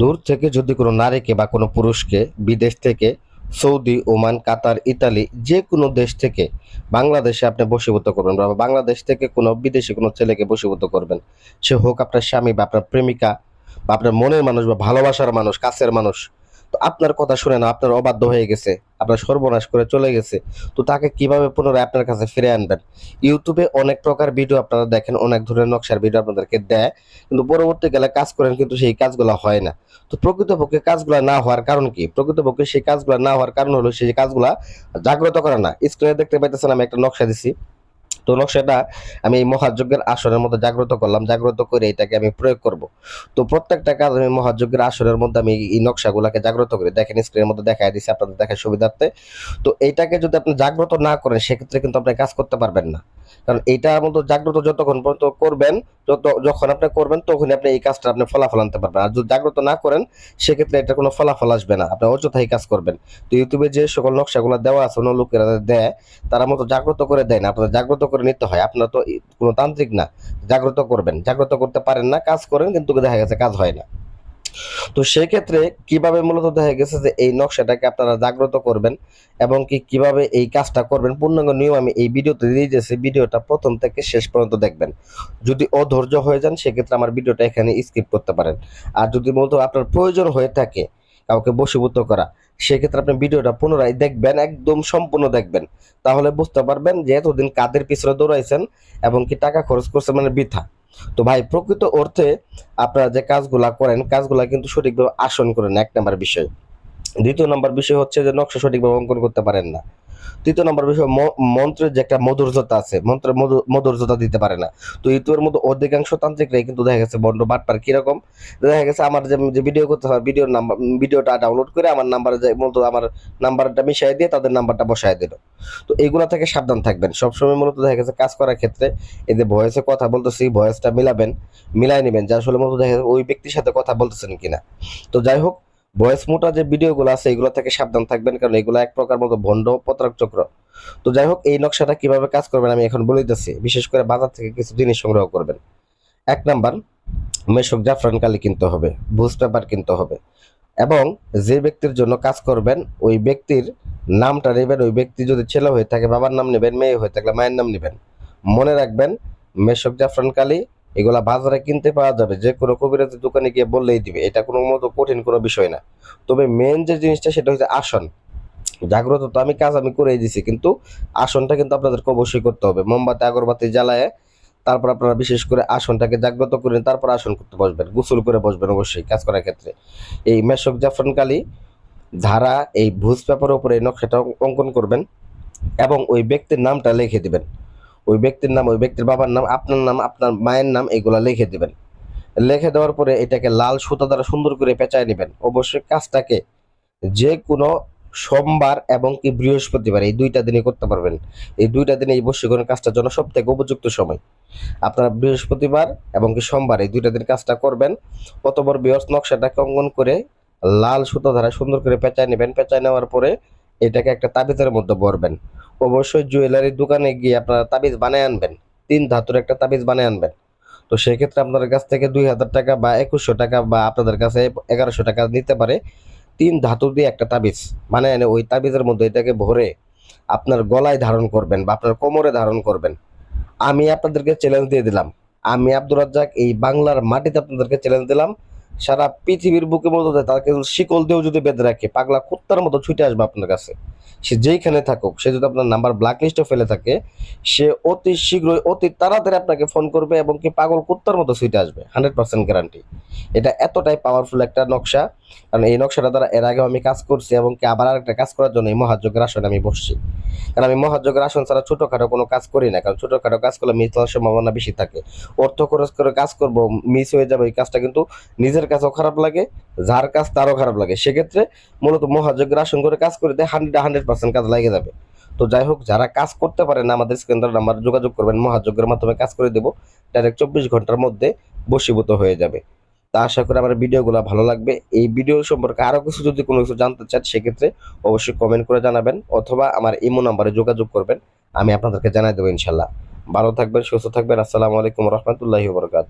দূর থেকে যদি কোনো নারীকে বা কোনো পুরুষকে বিদেশ থেকে সৌদি, ওমান, কাতার, ইতালি যে কোনো দেশ থেকে বাংলাদেশে আপনি বসীভূত করবেন বা বাংলাদেশ থেকে কোনো বিদেশে কোনো ছেলেকে বসীভূত করবেন, সে হোক আপনার স্বামী বা আপনার প্রেমিকা বা আপনার মনের মানুষ বা ভালোবাসার মানুষ, কাছের মানুষ, তো আপনার কথা শুনে না, আপনার অবাধ্য হয়ে গেছে। আপনার সর্বনাশ করে চলে গেছে। তো তাকে কীভাবে পুনরায় আপনার কাছে ফিরে আনবেন? ইউটিউবে অনেক প্রকার ভিডিও আপনারা দেখেন, অনেক ধরনের নকশার ভিডিও আপনাদেরকে দেয়, কিন্তু পরবর্তীকালে কাজ করেন কিন্তু সেই কাজগুলো হয় না। তো প্রকৃতপক্ষে কাজগুলো না হওয়ার কারণ কি? প্রকৃতপক্ষে সেই কাজগুলো না হওয়ার কারণ হলো সেই কাজগুলা জাগ্রত করে না। স্ক্রিনে দেখতে পাইতেছেন, আমি একটা নকশা দিছি। তো নকশাটা আমি মহাযজ্ঞের আসনের মধ্যে জাগ্রত করলাম। জাগ্রত করে এটাকে আমি প্রয়োগ করব। তো প্রত্যেকটা কাজ আমি মহাযজ্ঞের আসনের মধ্যে আমি এই নকশাগুলোকে জাগ্রত করি। দেখেন স্ক্রিনের মধ্যে দেখায় দিচ্ছি আপনাদের দেখার সুবিধার্থে। তো এইটাকে যদি আপনি জাগ্রত না করেন, সেক্ষেত্রে কিন্তু আপনি কাজ করতে পারবেন না। কারণ এইটার মতো জাগ্রত যতক্ষণ পর্যন্ত করবেন, যত যখন আপনি করবেন, তখনই আপনি এই কাজটা আপনি ফলাফল আনতে পারবেন। আর যদি জাগ্রত না করেন, সেক্ষেত্রে এটা কোনো ফলাফল আসবে না। আপনি অযথাই কাজ করবেন। তো ইউটিউবে যে সকল নকশাগুলো দেওয়া আছে অন্য লোকেরা দেয়, তারা মতো জাগ্রত করে দেয় না। আপনার জাগ্রত করে নিতে হয়। আপনার তো কোনো তান্ত্রিক না। জাগ্রত করবেন। জাগ্রত করতে পারেন না, কাজ করেন, কিন্তু দেখা গেছে কাজ হয় না। তো সেক্ষেত্রে কীভাবে মূলত দেখা গেছে যে এই নকশাটাকে আপনারা জাগ্রত করবেন এবং কি কীভাবে এই কাজটা করবেন? পূর্ণাঙ্গ নিয়ম আমি এই ভিডিওতে দিয়ে দিয়েছি, ভিডিওটা প্রথম থেকে শেষ পর্যন্ত দেখবেন। যদি অধৈর্য হয়ে যান, সেক্ষেত্রে আমার ভিডিওটা এখানে স্কিপ করতে পারেন। আর যদি মূলত আপনার প্রয়োজন হয়ে থাকে কাউকে বশীভূত করা, সেক্ষেত্রে আপনি ভিডিওটা পুনরায় দেখবেন, একদম সম্পূর্ণ দেখবেন। তাহলে বুঝতে পারবেন যে এতদিন কাদের পিছনে দৌড়াইছেন এবং কি টাকা খরচ করছেন মানে বৃথা। তো ভাই, প্রকৃত অর্থে আপনারা যে কাজগুলা করেন, কাজগুলা কিন্তু সঠিকভাবে আসন করেন, এক নাম্বার বিষয়। দ্বিতীয় নাম্বার বিষয় হচ্ছে যে নকশা সঠিকভাবে অঙ্কন করতে পারেন না। তৃতীয় নম্বর বিষয় মন্ত্রের যে একটা মধুর্যতা আছে মন্ত্রের মধু- মধুর্যতা দিতে পারে না। তো ইউটিউবের মধ্যে অধিকাংশ তান্ত্রিকরাই কিন্তু দেখা গেছে বন্ড বাটপার কীরকম? দেখা গেছে আমার যে ভিডিও করতে হয় ভিডিওর নাম্বার ভিডিওটা ডাউনলোড করে আমার নাম্বারে যে, মূলত আমার নাম্বারটা মিশিয়ে দিয়ে তাদের নাম্বারটা বসায় দিল। তো এইগুলা থেকে সাবধান থাকবেন। সবসময় মূলত দেখা গেছে কাজ করার ক্ষেত্রে এই যে ভয়েসে কথা বলতেছি ভয়েসটা মিলাবেন, মিলাই নেবেন, যে আসলে মূলত দেখা যাচ্ছে ওই ব্যক্তির সাথে কথা বলতেছেন কিনা। তো যাই হোক ভয়েস মোটা যে ভিডিওগুলো আছে, এগুলো থেকে সাবধান থাকবেন, কারণ এগুলো এক প্রকার মতো ভণ্ড পত্রক চক্র। তো যাই হোক, এই নকশাটা কীভাবে কাজ করবেন আমি এখন বলে দিচ্ছি বিশেষ করে বাজার থেকে কিছু জিনিস সংগ্রহ করবেন। এক নাম্বার, মেশক জাফরান কালি কিনতে হবে, ভুজ পেপার কিনতে হবে। এবং যে ব্যক্তির জন্য কাজ করবেন, ওই ব্যক্তির নামটা নেবেন, ওই ব্যক্তি যদি ছেলে হয়ে থাকে, বাবার নাম নেবেন, মেয়ে হয়ে থাকলে মায়ের নাম নেবেন। মনে রাখবেন, মেশক জাফরান কালি এগুলা বাজারে কিনতে পাওয়া যাবে, যে কোনো কবিরাজের দোকানে গিয়ে বললেই দিবে। এটা কোনো মতো কঠিন কোনো বিষয় না। তবে মেন যে জিনিসটা সেটা হচ্ছে আসন। জাগ্রত তো আমি কাজ আমি করেই দিছি, কিন্তু আসনটা কিন্তু আপনাদেরকে অবশ্যই করতে হবে। মোমবাতি, আগরবাতি জ্বালায় তারপর আপনারা বিশেষ করে আসনটাকে জাগ্রত করে তারপর আসন করতে বসবেন, গোসল করে বসবেন অবশ্যই কাজ করার ক্ষেত্রে। এই মেশক জাফরান কালি ধারা, এই ভুজ পেপারের উপরে নকশাটা অঙ্কন করবেন এবং ওই ব্যক্তির নামটা লিখে দিবেন। ওই ব্যক্তির নাম, ওই ব্যক্তির বাবার নাম, আপনার নাম, আপনার মায়ের নাম, এগুলা লিখে দিবেন। লিখে দেওয়ার পরে এটাকে লাল সুতা দ্বারা সুন্দর করে পেঁচায় নেবেন। অবশ্যই কাজটাকে যে কোনো সোমবার এবং কি বৃহস্পতিবার, এই দুইটা দিনে করতে পারবেন। এই দুইটা দিনে এই বশীকরণ কাজটার জন্য সব থেকে উপযুক্ত সময়। আপনারা বৃহস্পতিবার এবং কি সোমবার, এই দুইটা দিন কাজটা করবেন। অতবার বৃহস্প নকশাটাকে অঙ্কন করে লাল সুতো দ্বারা সুন্দর করে পেঁচায় নেবেন। পেঁচায় নেওয়ার পরে এটাকে একটা তাবিজের মধ্যে ভরবেন। অবশ্যই জুয়েলারির দোকানে গিয়ে আপনারা তাবিজ বানায় আনবেন। তিন ধাতুর একটা তাবিজ বানায় আনবেন। তো সেক্ষেত্রে আপনাদের কাছ থেকে দুই হাজার টাকা বা একুশশো টাকা বা আপনাদের কাছে এগারোশো টাকা নিতে পারে। তিন ধাতু দিয়ে একটা তাবিজ মানে এনে ওই তাবিজের মধ্যে এটাকে ভরে আপনার গলায় ধারণ করবেন বা আপনার কোমরে ধারণ করবেন। আমি আপনাদেরকে চ্যালেঞ্জ দিয়ে দিলাম। আমি আব্দুর রাজ্জাক এই বাংলার মাটিতে আপনাদেরকে চ্যালেঞ্জ দিলাম। সারা পৃথিবীর বুকে মতো তাকে শিকল দিয়েও যদি বেঁধে রাখে, পাগলা কুত্তার মতো ছুটে আসবে আপনার কাছে। সে যেইখানে থাকুক, সে যদি আপনার নাম্বার ব্ল্যাক লিস্টে ফেলে থাকে, সে অতি শীঘ্রই, অতি তাড়াতাড়ি আপনাকে ফোন করবে এবং কি পাগল কুত্তার মতো ছুটে আসবে হান্ড্রেড পার্সেন্ট গ্যারান্টি এটা এতটাই পাওয়ারফুল একটা নকশা, কারণ এই নকশাটা দ্বারা এর আগেও আমি কাজ করছি এবং কি আবার আরেকটা কাজ করার জন্য এই মহাযজ্ঞের আসনে আমি বসছি। কারণ আমি মহাযজ্ঞের আসন ছাড়া ছোটোখাটো কোনো কাজ করি না, কারণ ছোটোখাটো কাজ করলে মিস হওয়ার সম্ভাবনা বেশি থাকে। অর্থ খরচ করে কাজ করব মিস হয়ে যাবে, এই কাজটা কিন্তু নিজের কাছেও খারাপ লাগে, যার কাজ তারও খারাপ লাগে। সেক্ষেত্রে মূলত মহাযজ্ঞের আসন করে কাজ করে দেয় হান্ড্রেড হান্ড্রেড পার্সেন্ট কাজ লাগে যাবে। তো যাই হোক, যারা কাজ করতে পারেন আমাদের স্কেন্দ্র নাম্বার যোগাযোগ করবেন, মহাযজ্ঞের মাধ্যমে কাজ করে দেবো। ডাইরেক্ট চব্বিশ ঘণ্টার মধ্যে বশীভূত হয়ে যাবে। তা আশা করি আমার ভিডিওগুলো ভালো লাগবে। এই ভিডিও সম্পর্কে আরও কিছু যদি কোনো কিছু জানতে চান, সেক্ষেত্রে অবশ্যই কমেন্ট করে জানাবেন, অথবা আমার ইমো নাম্বারে যোগাযোগ করবেন। আমি আপনাদেরকে জানাই দেবো ইনশাল্লাহ। ভালো থাকবেন, সুস্থ থাকবেন। আসসালামু আলাইকুম রহমতুল্লাহি বরকাত